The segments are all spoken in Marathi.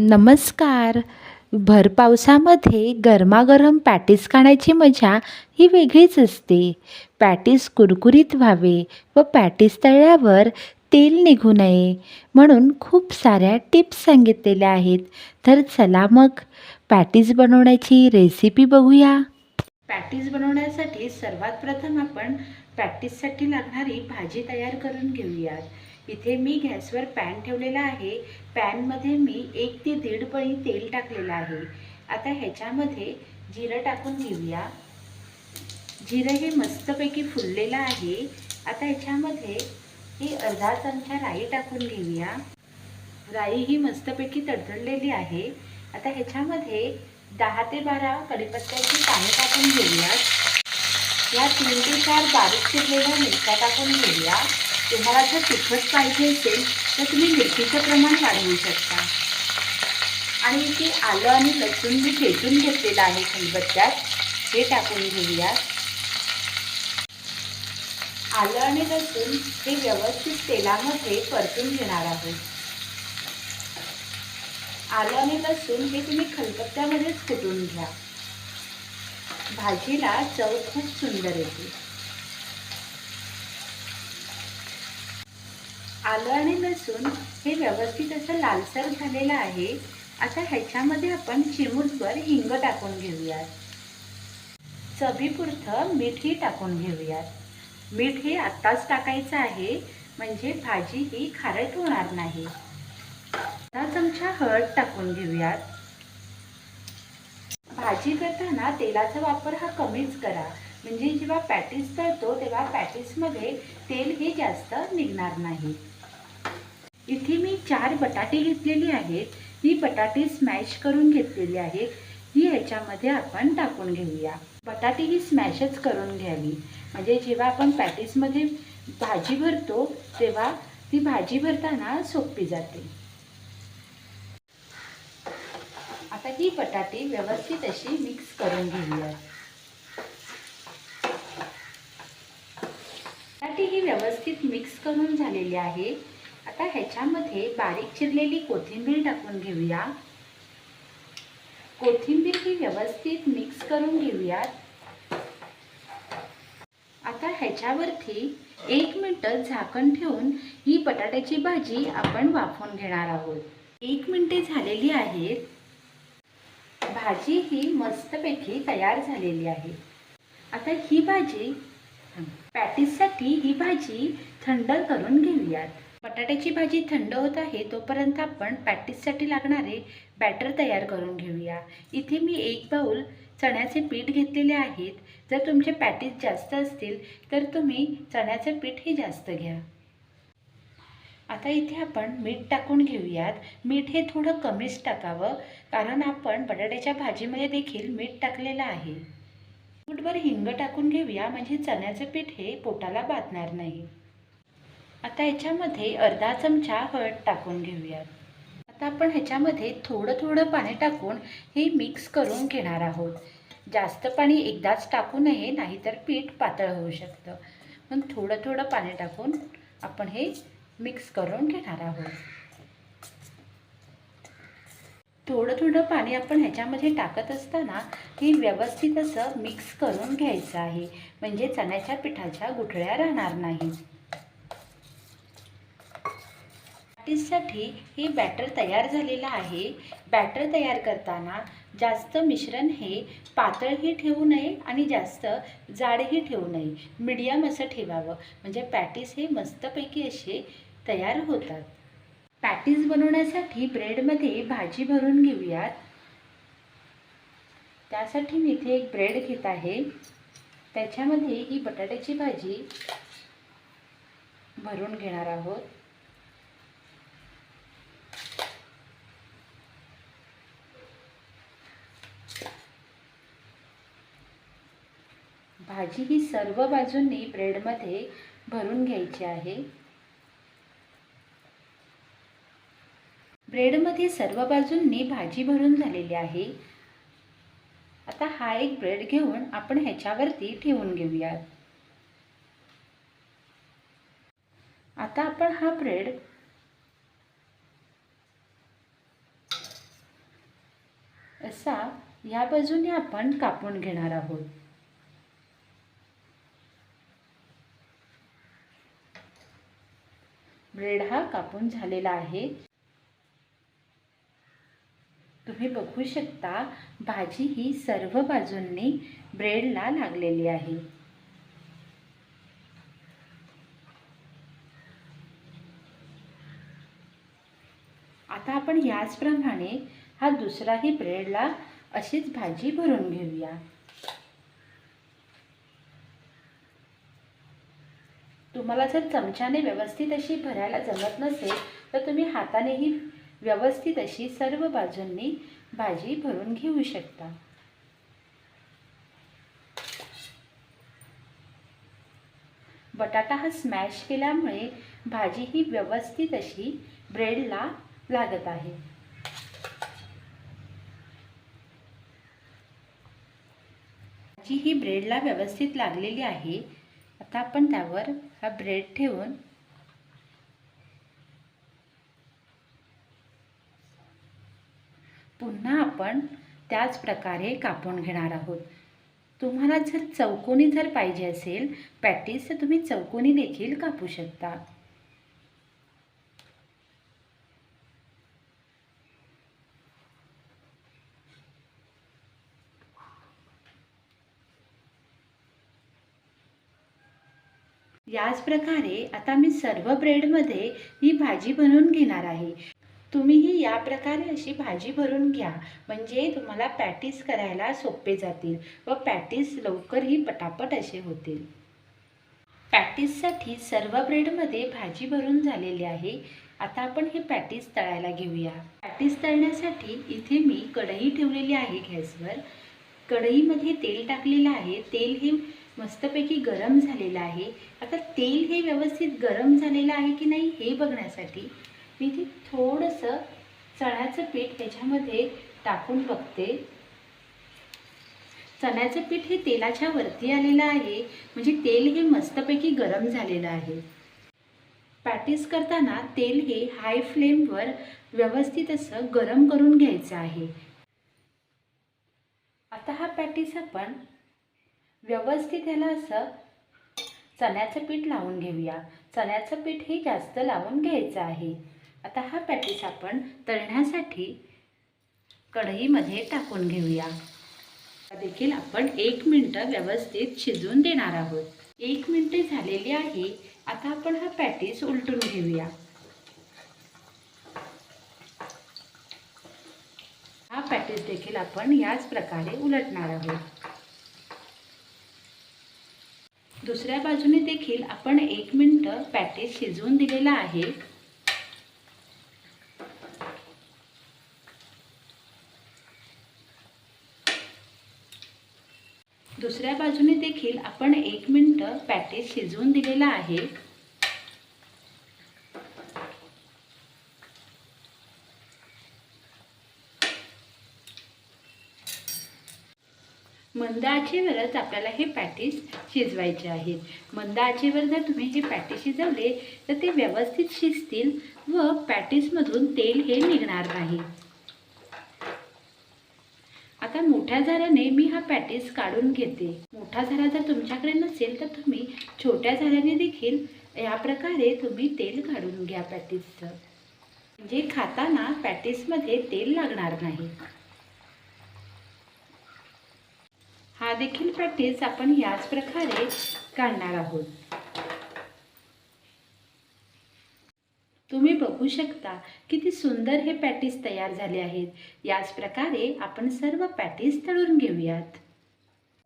नमस्कार. भर पावसामध्ये गरमागरम पॅटीस खाण्याची मजा ही वेगळीच असते. पॅटीस कुरकुरीत व्हावे व पॅटीस तळल्यावर तेल निघू नये म्हणून खूप साऱ्या टिप्स सांगितलेल्या आहेत. तर चला मग पॅटीस बनवण्याची रेसिपी बघूया. पॅटीस बनवण्यासाठी सर्वात प्रथम आपण पॅटीससाठी लागणारी भाजी तयार करून घेऊयात. इथे मी गॅसवर पॅन ठेवलेला आहे. पॅनमध्ये मी एक ते दीड पळी तेल टाकलेलं आहे. आता ह्याच्यामध्ये जिरं टाकून घेऊया. जिरं हे मस्तपैकी फुललेलं आहे. आता ह्याच्यामध्ये ही अर्धा चमचा राई टाकून घेऊया. राई ही मस्तपैकी तडतडलेली आहे. आता ह्याच्यामध्ये दहा ते बारा कढीपत्त्याची पाने टाकून घेऊयात. या तीन ते चार बारीक चिरलेल्या मिरच्या टाकून घेऊया. तुम्हाला जर तिखट पाहिजे असेल तर तुम्ही मिरचीचं प्रमाण वाढवू शकता. आणि इथे आलं आणि लसूण मी ठेचून घेतलेलं आहे खलबत्त्यात हे टाकून घेऊया. आलं आणि लसूण हे व्यवस्थित तेलामध्ये परतून घेणार आहोत आलं आणि लसूण हे तुम्ही खलबत्त्यामध्येच कुटून घ्या. भाजीला चव खूप सुंदर येते. आलं आणि लसूण हे व्यवस्थित असं लालसर झालेलं आहे. आता ह्याच्यामध्ये आपण चिमूटभर हिंग टाकून घेऊयात. चवीपुरतं मीठही टाकून घेऊयात. मीठ हे आत्ताच टाकायचं आहे म्हणजे भाजी ही खारट होणार नाही. आता चमचा हळद टाकून घेऊयात. भाजी करताना तेलाचा वापर हा कमीच करा. म्हणजे जेव्हा पॅटीस तळतो तेव्हा पॅटीसमध्ये तेल हे जास्त निघणार नाही. इथे मी चार बटाटे घेतलेली आहेत. ही बटाटे स्मॅश करून घेतलेली आहेत. ही ह्याच्यामध्ये आपण टाकून घेऊया. बटाटे ही स्मॅशच करून घ्यावी. म्हणजे जेव्हा आपण पॅटीसमध्ये भाजी भरतो तेव्हा ती भाजी भरताना सोपी जाते. आता ही बटाटे व्यवस्थित अशी मिक्स करून घेऊया. बटाटे ही व्यवस्थित मिक्स करून झालेली आहे आता ह्याच्यामध्ये बारीक चिरलेली कोथिंबीर टाकून घेऊया. कोथिंबीर ही व्यवस्थित मिक्स करून घेऊयात. आता ह्याच्यावरती एक मिनटं झाकण ठेवून ही बटाट्याची भाजी आपण वाफवून घेणार आहोत. एक मिनटे झालेली आहेत भाजी ही मस्तपैकी तयार झालेली आहे. आता ही भाजी पॅटीससाठी ही भाजी थंड करून घेऊयात. बटाट्याची भाजी थंड होत आहे तोपर्यंत आपण पॅटीससाठी लागणारे बॅटर तयार करून घेऊया. इथे मी एक बाऊल चण्याचे पीठ घेतलेले आहेत. जर तुमचे पॅटीस जास्त असतील तर तुम्ही चण्याचे पीठ हे जास्त घ्या. आता इथे आपण मीठ टाकून घेऊयात. मीठ हे थोडं कमीच टाकावं कारण आपण बटाट्याच्या भाजीमध्ये देखील मीठ टाकलेलं आहे. फूटभर हिंग टाकून घेऊया म्हणजे चण्याचं पीठ हे पोटाला बाधणार नाही. आता ह्याच्यामध्ये अर्धा चमचा हळद टाकून घेऊयात. आता आपण ह्याच्यामध्ये थोडं थोडं पाणी टाकून हे मिक्स करून घेणार आहोत. जास्त पाणी एकदाच टाकू नये नाहीतर पीठ पातळ होऊ शकतं. पण थोडं थोडं पाणी टाकून आपण हे मिक्स करून घेणार आहोत. थोडं थोडं पाणी आपण ह्याच्यामध्ये टाकत असताना हे व्यवस्थित असं मिक्स करून घ्यायचं आहे. म्हणजे चण्याच्या पिठाच्या गुठळ्या राहणार नाहीत. प्रॅक्टिससाठी हे बॅटर तयार झालेलं आहे. बॅटर तयार करताना जास्त मिश्रण हे पातळही ठेवू नये आणि जास्त जाडही ठेवू नये. मीडियम असं ठेवावं. म्हणजे पॅटीस हे मस्तपैकी असे तयार होतात. पॅटीस बनवण्यासाठी ब्रेडमध्ये भाजी भरून घेऊयात. त्यासाठी मी इथे एक ब्रेड घेत आहे. त्याच्यामध्ये ही बटाट्याची भाजी भरून घेणार आहोत. भाजी ही सर्व बाजूंनी ब्रेडमध्ये भरून घ्यायची आहे. ब्रेडमध्ये सर्व बाजूंनी भाजी भरून झालेली आहे. आता हा एक ब्रेड घेऊन आपण ह्याच्यावरती ठेवून घेऊयात. आता आपण हा ब्रेड असा या बाजूने आपण कापून घेणार आहोत. ब्रेड हा कापून झालेला आहे. तुम्ही बघू शकता भाजी ही सर्व बाजूंनी ब्रेडला लागलेली आहे. आता आपण याचप्रमाणे हा दुसराही ब्रेडला अशीच भाजी भरून घेऊया. तुम्हाला जर चमच्याने व्यवस्थित अशी भरायला जमत नसेल तर तुम्ही हातानेही व्यवस्थित अशी सर्व बाजूंनी भाजी भरून घेऊ शकता. बटाटा हा स्मॅश केल्यामुळे भाजी ही व्यवस्थित अशी ब्रेडला लागत आहे. भाजी ही ब्रेडला व्यवस्थित लागलेली आहे. आता आपण त्यावर हा ब्रेड ठेवून पुन्हा आपण त्याच प्रकारे कापून घेणार आहोत. तुम्हाला जर चौकोनी जर पाहिजे असेल पॅटीस तर तुम्ही चौकोनी देखील कापू शकता. याच प्रकारे आता मी सर्व ब्रेडमध्ये ही भाजी बनवून घेणार आहे. तुम्हीही या प्रकारे अशी भाजी भरून घ्या. म्हणजे तुम्हाला पॅटीस करायला सोपे जातील व पॅटीस लवकरही पटापट असे होतील. पॅटीससाठी सर्व ब्रेडमध्ये भाजी भरून झालेली आहे. आता आपण हे पॅटीस तळायला घेऊया. पॅटीस तळण्यासाठी इथे मी कढई ठेवलेली आहे गॅसवर. कढईमध्ये तेल टाकलेलं आहे. तेल हे मस्तपैकी गरम झालेलं आहे. आता तेल हे व्यवस्थित गरम झालेलं आहे की नाही हे बघण्यासाठी मी इथे थोडंसं चण्याचं पीठ त्याच्यामध्ये टाकून बघते. चण्याचं पीठ हे तेलाच्या वरती आलेलं आहे. म्हणजे तेल हे मस्तपैकी गरम झालेलं आहे. पॅटीस करताना तेल हे हाय फ्लेमवर व्यवस्थित असं गरम करून घ्यायचं आहे. आता हा पॅटीस आपण व्यवस्थित ह्याला असं? चण्याचं पीठ लावून घेऊया. चण्याचं पीठ हे जास्त लावून घ्यायचं आहे. आता हा पॅटीस आपण तळण्यासाठी कढईमध्ये टाकून घेऊया. देखील आपण एक मिनटं व्यवस्थित शिजवून देणार आहोत. एक मिनटे झालेली आहे. आता आपण हा पॅटीस उलटून घेऊया. हा पॅटीस देखील आपण याच प्रकारे उलटणार आहोत. दुसऱ्या बाजूने देखील आपण एक मिनटं पॅटीस शिजवून दिलेला आहे. दुसऱ्या बाजूने देखील आपण एक मिनटं पॅटीस शिजवून दिलेला आहे. मंद आचेवरच आपल्याला हे पॅटीस शिजवायचे आहेत. मंद आचेवर जर तुम्ही हे पॅटीस शिजवले तर ते व्यवस्थित शिजतील व पॅटीसमधून तेल हे निघणार नाही. आता मोठ्या झाऱ्याने मी हा पॅटीस काढून घेते. मोठा झारा जर तुमच्याकडे नसेल तर तुम्ही छोट्या झाऱ्याने देखील या प्रकारे तुम्ही तेल काढून घ्या पॅटीसचं. म्हणजे खाताना पॅटीसमध्ये तेल लागणार नाही. हा देखील पॅटीस आपण याच प्रकारे काढणार आहोत. तुम्ही बघू शकता किती सुंदर हे पॅटीस तयार झाले आहेत. याच प्रकारे आपण सर्व पॅटीस तळून घेऊयात.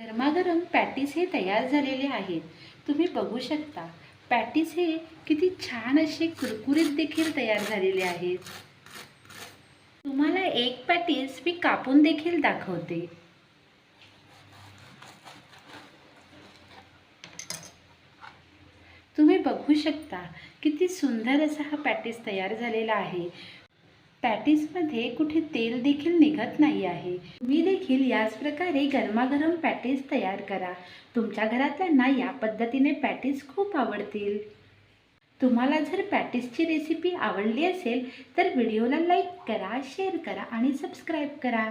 गरमागरम पॅटीस हे तयार झालेले आहेत तुम्ही बघू शकता पॅटीस हे किती छान असे कुरकुरीत देखील तयार झालेले आहेत. तुम्हाला एक पॅटीस मी कापून देखील दाखवते. तुम्ही बघू शकता किती सुंदर असा हा पॅटीस तयार झालेला आहे. पॅटीसमध्ये कुठे तेल देखील निघत नाही आहे. मी देखील याच प्रकारे गरमागरम पॅटीस तयार करा. तुमच्या घरातल्यांना या पद्धतीने पॅटीस खूप आवडतील. तुम्हाला जर पॅटीसची रेसिपी आवडली असेल तर व्हिडिओला लाईक करा शेअर करा आणि सबस्क्राईब करा.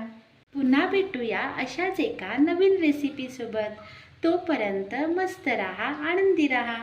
पुन्हा भेटूया अशाच एका नवीन रेसिपीसोबत. तोपर्यंत मस्त रहा आनंदी रहा.